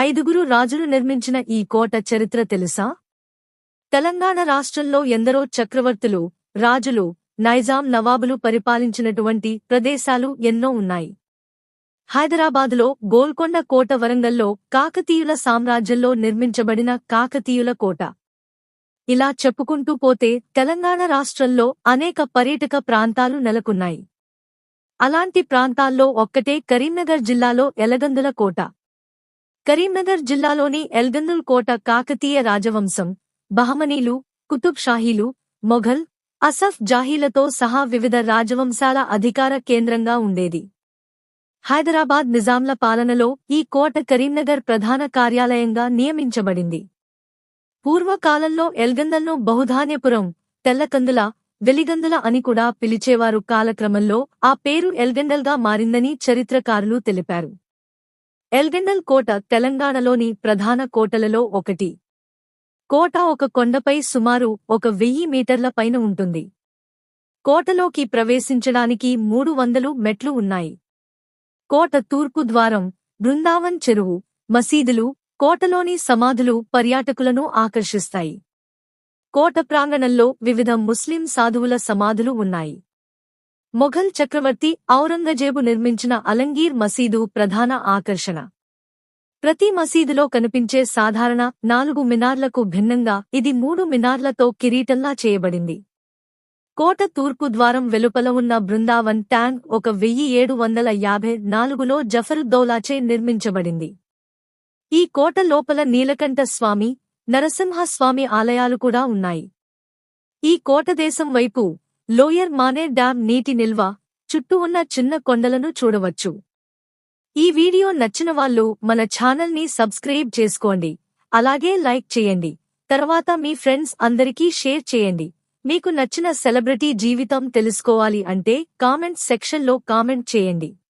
ఐదుగురు రాజులు నిర్మించిన ఈ కోట చరిత్ర తెలుసా? తెలంగాణ రాష్ట్రంలో ఎందరో చక్రవర్తులు రాజులు నైజాం నవాబులు పరిపాలించినటువంటి ప్రదేశాలు ఎన్నో ఉన్నాయి. హైదరాబాదులో గోల్కొండ కోట వరంగల్లో కాకతీయుల సామ్రాజ్యంలో నిర్మించబడిన కాకతీయుల కోట. ఇలా చెప్పుకుంటూ పోతే తెలంగాణ రాష్ట్రంలో అనేక పర్యాటక ప్రాంతాలు నెలకొన్నాయి. అలాంటి ప్రాంతాల్లో ఒక్కటే కరీంనగర్ జిల్లాలో ఎలగందుల కోట. కరీంనగర్ జిల్లాలోని ఎల్గందుల్ కోట కాకతీయ రాజవంశం బహమనీలు కుతుబ్ షాహీలు మొఘల్ అసఫ్ జాహీలతో సహా వివిధ రాజవంశాల అధికార కేంద్రంగా ఉండేది. హైదరాబాద్ నిజాంల పాలనలో ఈ కోట కరీంనగర్ ప్రధాన కార్యాలయంగా నియమించబడింది. పూర్వకాలంలో ఎల్గందల్ను బహుధాన్యపురం తెల్లకందుల వెలిగందుల అని కూడా పిలిచేవారు కాలక్రమంలో ఆ పేరు ఎల్గండల్గా మారిందని చరిత్రకారులు తెలిపారు. ఎల్గెండల్ కోట తెలంగాణలోని ప్రధాన కోటలలో ఒకటి. కోట ఒక కొండపై సుమారు ఒక వెయ్యి మీటర్ల పైన ఉంటుంది. కోటలోకి ప్రవేశించడానికి మూడు వందలు మెట్లు ఉన్నాయి. కోట తూర్పు ద్వారం బృందావన్ చెరువు మసీదులు కోటలోని సమాధులు పర్యాటకులను ఆకర్షిస్తాయి. కోట ప్రాంగణంలో వివిధ ముస్లిం సాధువుల సమాధులు ఉన్నాయి. మొఘల్ చక్రవర్తి ఔరంగజేబు నిర్మించిన అలంగీర్ మసీదు ప్రధాన ఆకర్షణ. ప్రతి మసీదులో కనిపించే సాధారణ నాలుగు మినార్లకు భిన్నంగా ఇది మూడు మినార్లతో కిరీటంలా చేయబడింది. కోట తూర్పు ద్వారం వెలుపల ఉన్న బృందావన్ ట్యాంక్ ఒక వెయ్యి ఏడు వందల యాభై నాలుగులో జఫరుద్దౌలాచే నిర్మించబడింది. ఈ కోట లోపల నీలకంఠ స్వామి నరసింహస్వామి ఆలయాలు కూడా ఉన్నాయి. ఈ కోటదేశం వైపు లోయర్ మానే డ్యాం నీటి నిల్వ చుట్టూ ఉన్న చిన్న కొండలను చూడవచ్చు. ఈ వీడియో నచ్చిన వాళ్ళు మన ఛానల్ని సబ్స్క్రైబ్ చేసుకోండి. అలాగే లైక్ చేయండి. తర్వాత మీ ఫ్రెండ్స్ అందరికీ షేర్ చేయండి. మీకు నచ్చిన సెలబ్రిటీ జీవితం తెలుసుకోవాలి అంటే కామెంట్ సెక్షన్లో కామెంట్ చేయండి.